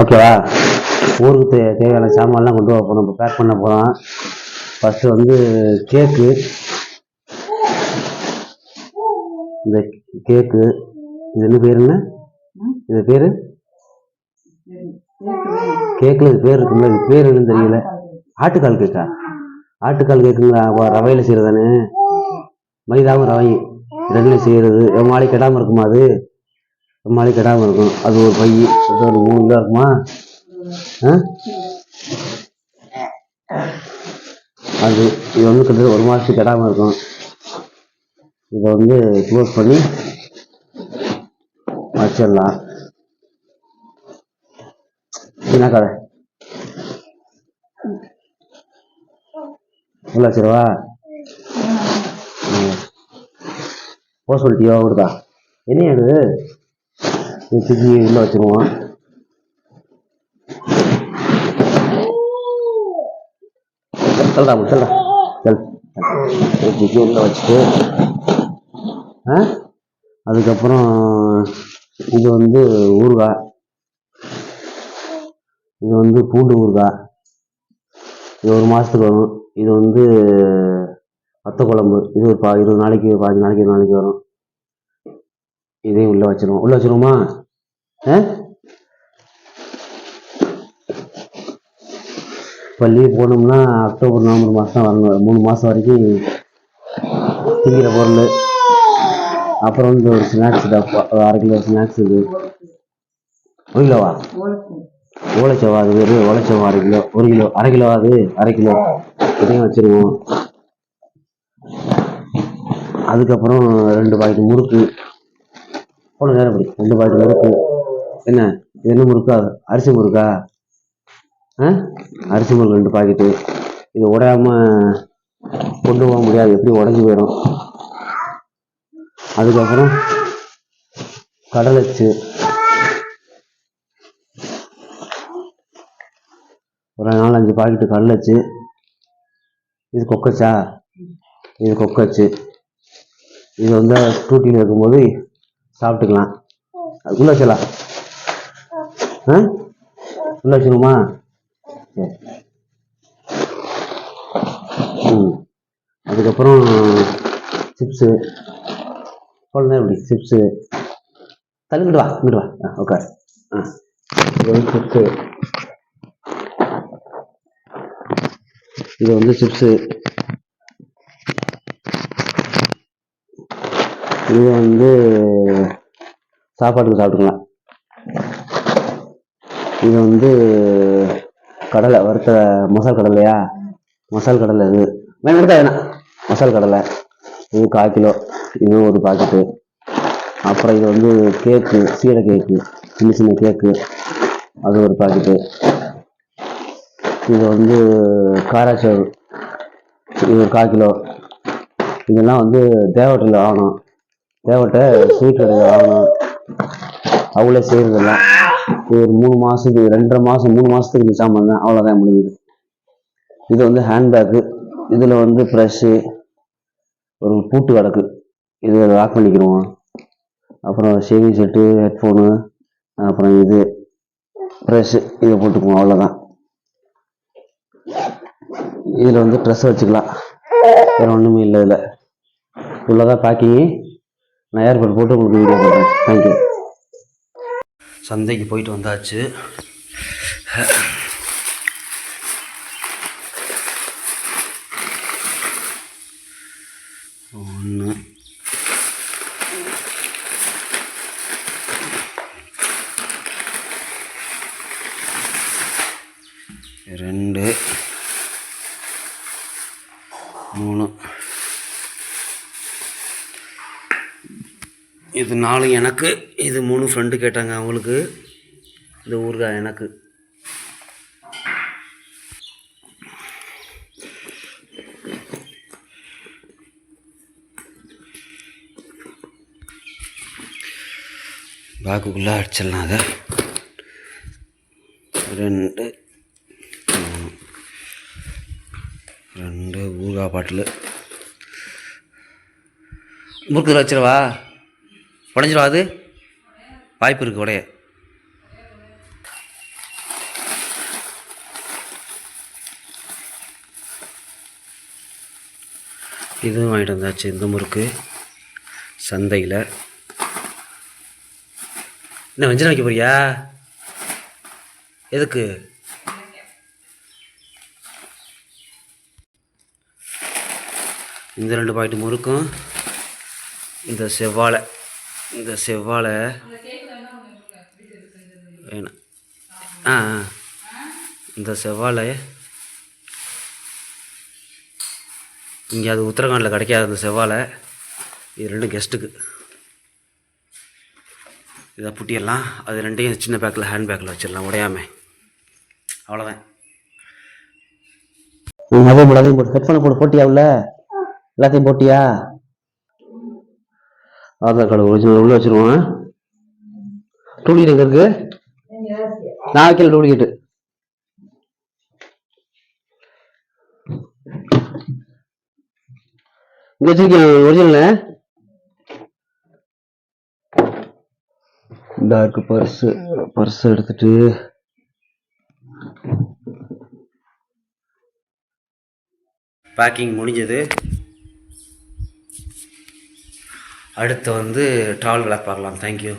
ஓகேவா? ஊருக்கு தே தேவையான சாமான்லாம் கொண்டு வர போகிறோம் இப்போ பேக் பண்ண போகிறோம் ஃபஸ்ட்டு வந்து கேக்கு இந்த கேக்கு இது என்ன பேருங்க இது பேர்? கேக்கில் இது பேர் இருக்குங்களா இது பேர் என்னன்னு தெரியல. ஆட்டுக்கால் கேக்கா ஆட்டுக்கால் கேக்குங்களா ரவையில் செய்கிறதானே செய்யறதானே? மைதாவும் ரவை. ரெண்டுலையும் செய்கிறது ரொம்ப நாளைக்கு கெடாமல் இருக்குமா அது? ரொம்ப நாளைக்கு இருக்கும் அது ஒரு பை ஒரு மூணு கிலோ இருக்குமா? ஆ? அது இது வந்து கிட்டத்தட்ட ஒரு மாதத்துக்கு கெடாமல் இருக்கும் இதை வந்து க்ளோஸ் பண்ணி வச்சிடலாம். என்ன கதை? உள்ள வச்சிருவா ம். போ சொல்லிட்டியோ என்ன அது இது தூக்கி உள்ள வச்சிருவோம் சொல்றா சொல் தூக்கி உள்ள வச்சுட்டு அதுக்கப்புறம் இது வந்து ஊறுகாய் இது வந்து பூண்டு ஊறுகாய் இது ஒரு மாதத்துக்கு வரும் இது வந்து வத்த குழம்பு இது ஒரு பா இருபது நாளைக்கு பாஞ்சு நாளைக்கு நாளைக்கு வரும் இதையும் உள்ளே வச்சிருவோம் உள்ளே வச்சிருவோமா இப்போ லீவ் போனோம்னா அக்டோபர் நவம்பர் மாதம் வரணும். மூணு மாதம் வரைக்கும் திங்கிற பொருள். அப்புறம் வந்து ஒரு ஸ்நாக்ஸ் டப்பா அரை கிலோ ஸ்நாக்ஸ் இது. ஒரு கிலோவா ஓலைச்சவா அது வெறும் ஓலைச்சவா அரை கிலோ. ஒரு கிலோ. அரை கிலோ அது? அரை கிலோ. இதையும் வச்சிருவோம். அதுக்கப்புறம் ரெண்டு பாக்கெட் முறுக்கு. போன நேரம் ரெண்டு பாக்கெட் முறுக்கு. என்ன? இது என்ன முறுக்கா? அரிசி முறுக்கா? ஆ? அரிசி முறுக்கு ரெண்டு பாக்கெட்டு. இது உடையாம கொண்டு போக முடியாது. எப்படி உடஞ்சி போயிடும். அதுக்கப்புறம் கடலச்சு ஒரு நாலஞ்சு பாக்கெட்டு கடலச்சு இது கொக்கச்சா? இது கொக்கச்சு. இது வந்து டூட்டியில் இருக்கும்போது சாப்பிட்டுக்கலாம். அதுக்குள்ளே வச்சலாம் உள்ள வச்சிருமா சரி. ம். அதுக்கப்புறம் சிப்ஸு. குழந்தை எப்படி? சிப்ஸு. தள்ளிக்கிட்டு வா இங்கிட்டு வா. ஆ ஓகே ஆ. இது வந்து சிப்ஸு. இது வந்து சிப்ஸு. இது வந்து சாப்பாட்டுக்கு சாப்பிட்டுக்கலாம். இது வந்து கடலை வறுத்த மசால் கடலையா மசால் கடலை இது. வேணும் எடுத்தா வேணாம் மசால் கடலை. இது கால் கிலோ. இது ஒரு பாக்கெட்டு. அப்புறம் இது வந்து கேக்கு சீடை கேக்கு. சின்ன சின்ன கேக்கு. அது ஒரு பாக்கெட்டு. இது வந்து காராச்சோறு. இது ஒரு கால் கிலோ. இதெல்லாம் வந்து தேவட்டையில் வாங்கணும். தேவட்டை ஸ்வீட் கடையில் வாங்கணும். அவங்களே செய்கிறதெல்லாம் ஒரு மூணு மாதத்துக்கு ரெண்டரை மாதம் மூணு மாதத்துக்கு இந்த சாமான் தான். அவ்வளோதான் முடியுது இது வந்து ஹேண்ட்பேக்கு இதில் வந்து ப்ரெஷ்ஷு ஒரு பூட்டு கிடக்கு. இது லாக் பண்ணிக்கிடுவோம். அப்புறம் ஷேவிங் செட்டு ஹெட்ஃபோனு அப்புறம் இது ப்ரெஷ்ஷு இதை போட்டுக்குவோம் அவ்வளோதான் இதில் வந்து ட்ரெஸ் வச்சுக்கலாம். வேறு ஒன்றுமே இல்லை இதில். இவ்வளோதான் பேக்கிங்கு நான் ஏர்போர்ட் போட்டு உங்களுக்கு வீடியோ பண்ணுறேன் தேங்க்யூ சந்தைக்கு போயிட்டு வந்தாச்சு. ஒன்று ரெண்டு. மூணு. இது நாலு எனக்கு இது மூணு ஃப்ரெண்டு கேட்டாங்க அவங்களுக்கு. இந்த ஊறுகாய் எனக்கு. பாக்குக்குள்ளே அடிச்சிடலாம் அதை. ரெண்டு ரெண்டு ஊறுகாய் பாட்டில். முறுக்கு வச்சிடவா? உடஞ்சிரும் வாய்ப்பு இருக்குது உடைய. இதுவும் வாங்கிட்டு வந்தாச்சு இந்த முறுக்கு. சந்தையில். என்ன வஞ்சிரம் வைக்க போறியா? எதுக்கு? இந்த ரெண்டு பாயிண்ட் முறுக்கும் இந்த செவ்வாழை. இந்த செவ்வாழை. வேணும். ஆ ஆ. இந்த செவ்வாழை. இங்கே அது உத்தரகாண்டில் கிடைக்காது அந்த செவ்வாழை. இது ரெண்டும் கெஸ்ட்டுக்கு இதை புட்டியெல்லாம் அது ரெண்டையும் சின்ன பேக்கில் ஹேண்ட் பேக்கில் வச்சிடலாம் உடையாம. அவ்வளோதான் அதே போல அதையும் போட்டு ஹெட்ஃபோனை போட்டு போட்டியா உள்ள? எல்லாத்தையும் போட்டியா? ஆதார் கார்டு ஒரிஜினல் உள்ள வச்சிருவோம். டூப்ளிகேட் எங்க இருக்கு? நான் வைக்கல டூப்ளிகேட் இங்க வச்சிருக்கேன் ஒரிஜினல் இந்த இருக்கு பர்ஸ் பர்ஸ் எடுத்துட்டு. பேக்கிங் முடிஞ்சது. அடுத்து வந்து ட்ராவல் விளாக் பார்க்கலாம் தேங்க்யூ